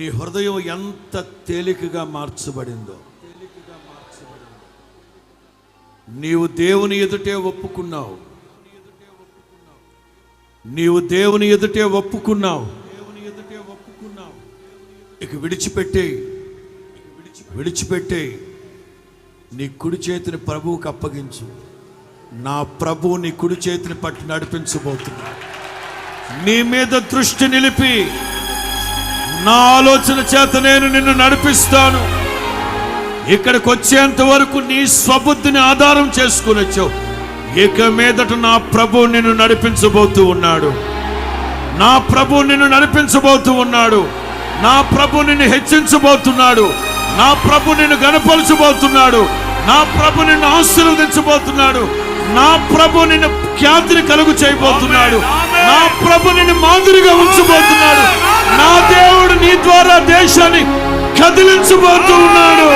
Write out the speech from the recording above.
నీ హృదయం ఎంత తేలికగా మార్చబడిందో. నీవు దేవుని ఎదుటే ఒప్పుకున్నావు. నీవు దేవుని ఎదుటే ఒప్పుకున్నావు. దేవుని ఎదుటే ఒప్పుకున్నావు ఇక విడిచిపెట్టే విడిచిపెట్టే. నీ కుడి చేతిని ప్రభువుకి అప్పగించు. నా ప్రభువు నీ కుడి చేతిని పట్టి నడిపించబోతున్నా నీ మీద దృష్టి నిలిపి నా ఆలోచన చేత నేను నిన్ను నడిపిస్తాను. ఇక్కడికి వచ్చేంత వరకు నీ స్వబుద్ధిని ఆధారం చేసుకుని వచ్చావు. ఇక మీదట నా ప్రభు నిన్ను నడిపించబోతూ ఉన్నాడు. నా ప్రభు నిన్ను నడిపించబోతూ ఉన్నాడు. నా ప్రభు నిన్ను హెచ్చించబోతున్నాడు. నా ప్రభు నిన్ను గనపరచబోతున్నాడు నా ప్రభు నిన్ను ఆశీర్వదించబోతున్నాడు. నా ప్రభు నిన్ను ఖ్యాతిని కలుగు చేయబోతున్నాడు. నా ప్రభు నిన్ను మాదిరిగా ఉంచబోతున్నాడు. ద్వారా దేశాన్ని కదిలించబోతూ ఉన్నాడు.